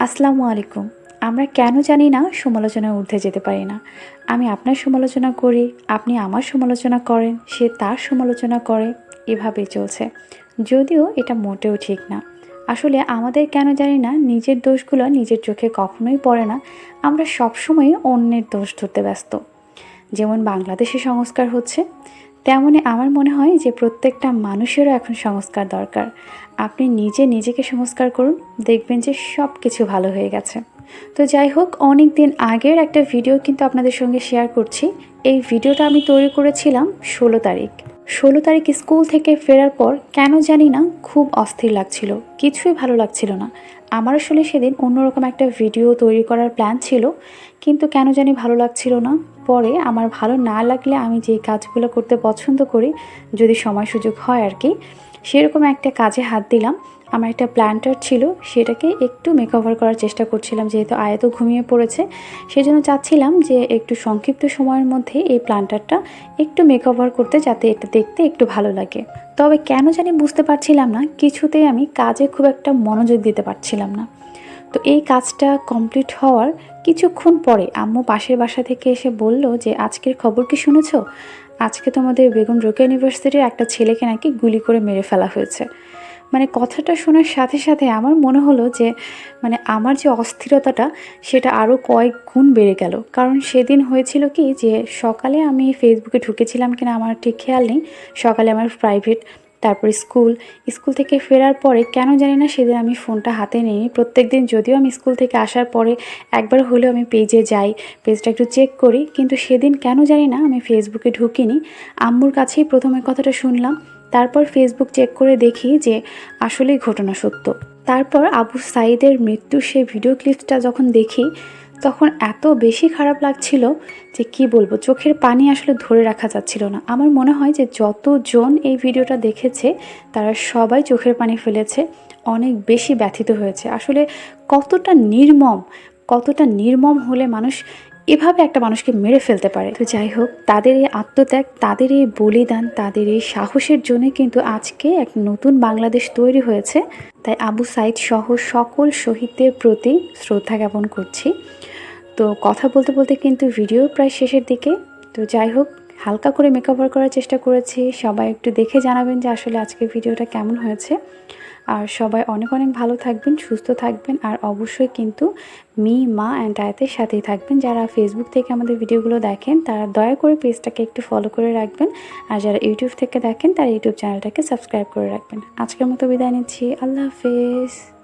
আসসালামু আলাইকুম। আমরা কেন জানি না সমালোচনার ঊর্ধ্বে যেতে পারি না। আমি আপনার সমালোচনা করি, আপনি আমার সমালোচনা করেন, সে তার সমালোচনা করে, এভাবেই চলছে। যদিও এটা মোটেও ঠিক না। আসলে আমাদের কেন জানি না নিজের দোষগুলো নিজের চোখে কখনোই পড়ে না, আমরা সবসময় অন্যের দোষ ধরতে ব্যস্ত। যেমন বাংলাদেশে সংস্কার হচ্ছে তেমনই আমার মনে হয় যে প্রত্যেকটা মানুষেরও এখন সংস্কার দরকার। আপনি নিজে নিজেকে সংস্কার করুন, দেখবেন যে সব কিছু ভালো হয়ে গেছে। তো যাই হোক অনেক দিন আগের একটা ভিডিও কিন্তু আপনাদের সঙ্গে শেয়ার করছি। এই ভিডিওটা আমি তৈরি করেছিলাম ষোলো তারিখ। ষোলো তারিখ স্কুল থেকে ফেরার পর কেন জানি না খুব অস্থির লাগছিল। কিছুই ভালো লাগছিল না। আমার আসলে সেদিন অন্যরকম একটা ভিডিও তৈরি করার প্ল্যান ছিল, কিন্তু কেন জানি ভালো লাগছিল না। পরে আমার ভালো না লাগলে আমি যে কাজগুলো করতে পছন্দ করি, যদি সময় সুযোগ হয় আর কি, সেরকম একটা কাজে হাত দিলাম। আমার একটা প্ল্যান্টার ছিল, সেটাকে একটু মেকওভার করার চেষ্টা করছিলাম, যেহেতু আয়ত ঘুমিয়ে পড়েছে। সেজন্য চাচ্ছিলাম যে একটু সংক্ষিপ্ত সময়ের মধ্যে এই প্ল্যান্টারটা একটু মেকওভার করতে, যাতে এটা দেখতে একটু ভালো লাগে। তবে কেন জানি বুঝতে পারছিলাম না কিছুতেই আমি কাজে খুব একটা মনোযোগ দিতে পারছিলাম না। তো এই কাজটা কমপ্লিট হওয়ার কিছুক্ষণ পরে আম্মু পাশের বাসা থেকে এসে বলল যে, আজকের খবর কি শুনেছ? আজকে তোমাদের বেগম রোকেয়া ইউনিভার্সিটির একটা ছেলেকে নাকি গুলি করে মেরে ফেলা হয়েছে। মানে কথাটা শোনার সাথে সাথে আমার মনে হলো যে মানে আমার যে অস্থিরতাটা, সেটা আরও কয়েক গুণ বেড়ে গেল। কারণ সেদিন হয়েছিল কি যে, সকালে আমি ফেসবুকে ঢুকেছিলাম কিনা আমার ঠিক খেয়াল নেই। সকালে আমার প্রাইভেট তারপর স্কুল স্কুল থেকে ফেরার পরে কেন জানি না সেদিন আমি ফোনটা হাতে নিই প্রত্যেক দিন যদিও আমি স্কুল থেকে আসার পরে একবার হলেও আমি পেজে যাই পেজটা একটু চেক করি, কিন্তু সেদিন কেন জানি না আমি ফেসবুকে ঢুকিনি। আম্মুর কাছেই প্রথমে কথাটা শুনলাম। তারপর ফেসবুক চেক করে দেখি যে আসলেই ঘটনা সত্য। তারপর আবু সাইদের মৃত্যুর সেই ভিডিও ক্লিপটা যখন দেখি, তখন এত বেশি খারাপ লাগছিল যে কি বলব, চোখের পানি আসলে ধরে রাখা যাচ্ছিল না। আমার মনে হয় যে যতজন এই ভিডিওটা দেখেছে, তারা সবাই চোখের পানি ফেলেছে, অনেক বেশি ব্যথিত হয়েছে। আসলে কতটা নির্মম কতটা নির্মম হলে মানুষ এভাবে একটা মানুষকে মেরে ফেলতে পারে। তো যাই হোক, তাদের এই আত্মত্যাগ, তাদের এই বলিদান, তাদের এই সাহসের জন্য কিন্তু আজকে এক নতুন বাংলাদেশ তৈরি হয়েছে। তাই আবু সাইদ সহ সকল শহীদদের প্রতি শ্রদ্ধা জ্ঞাপন করছি। তো কথা বলতে বলতে কিন্তু ভিডিও প্রায় শেষের দিকে। তো যাই হোক, হালকা করে মেকওভার করার চেষ্টা করেছি। সবাই একটু দেখে জানাবেন যে আসলে আজকে ভিডিওটা কেমন হয়েছে। আর সবাই অনেক অনেক ভালো থাকবেন, সুস্থ থাকবেন আর অবশ্যই কিন্তু মি, মা অ্যান্ড আয়াতের সাথেই থাকবেন। যারা ফেসবুক থেকে আমাদের ভিডিওগুলো দেখেন, তারা দয়া করে পেজটাকে একটু ফলো করে রাখবেন। আর যারা ইউটিউব থেকে দেখেন, তারা ইউটিউব চ্যানেলটাকে সাবস্ক্রাইব করে রাখবেন। আজকের মতো বিদায় নিচ্ছি। আল্লাহ হাফেজ।